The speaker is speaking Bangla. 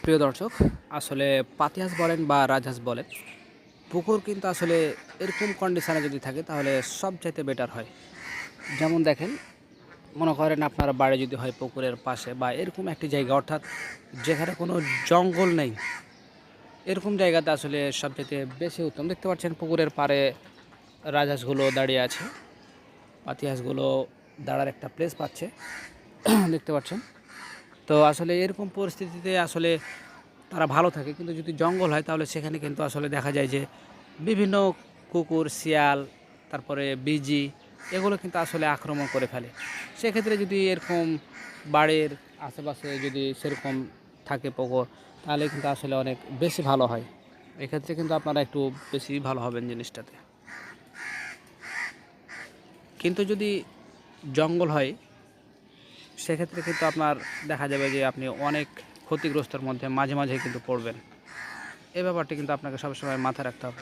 প্রিয় দর্শক, আসলে পাতিহাঁস বলেন বা রাজহাঁস বলেন, পুকুর কিন্তু আসলে এরকম কন্ডিশানে যদি থাকে তাহলে সবচাইতে বেটার হয়। যেমন দেখেন, মনে করেন আপনার বাড়ি যদি হয় পুকুরের পাশে বা এরকম একটি জায়গা, অর্থাৎ যেখানে কোনো জঙ্গল নেই, এরকম জায়গাতে আসলে সবচেয়ে বেশি উত্তম। দেখতে পাচ্ছেন পুকুরের পাড়ে রাজহাঁসগুলো দাঁড়িয়ে আছে পাতিহাঁসগুলো দাঁড়ার একটা প্লেস পাচ্ছে। দেখতে পাচ্ছেন তো আসলে এরকম পরিস্থিতিতে আসলে তারা ভালো থাকে। কিন্তু যদি জঙ্গল হয়, তাহলে সেখানে কিন্তু আসলে দেখা যায় যে বিভিন্ন কুকুর, শিয়াল, তারপরে বিজি, এগুলো কিন্তু আসলে আক্রমণ করে ফেলে। সেক্ষেত্রে যদি এরকম বাড়ির আশেপাশে যদি সেরকম থাকে পুকুর, তাহলে কিন্তু আসলে অনেক বেশি ভালো হয়। এক্ষেত্রে কিন্তু আপনারা একটু বেশি ভালো হবেন জিনিসটাতে। কিন্তু যদি জঙ্গল হয় সেক্ষেত্রে কিন্তু আপনার দেখা যাবে যে আপনি অনেক ক্ষতিগ্রস্তর মধ্যে মাঝে মাঝে কিন্তু পড়বেন। এ ব্যাপারটি কিন্তু আপনাকে সবসময় মাথায় রাখতে হবে।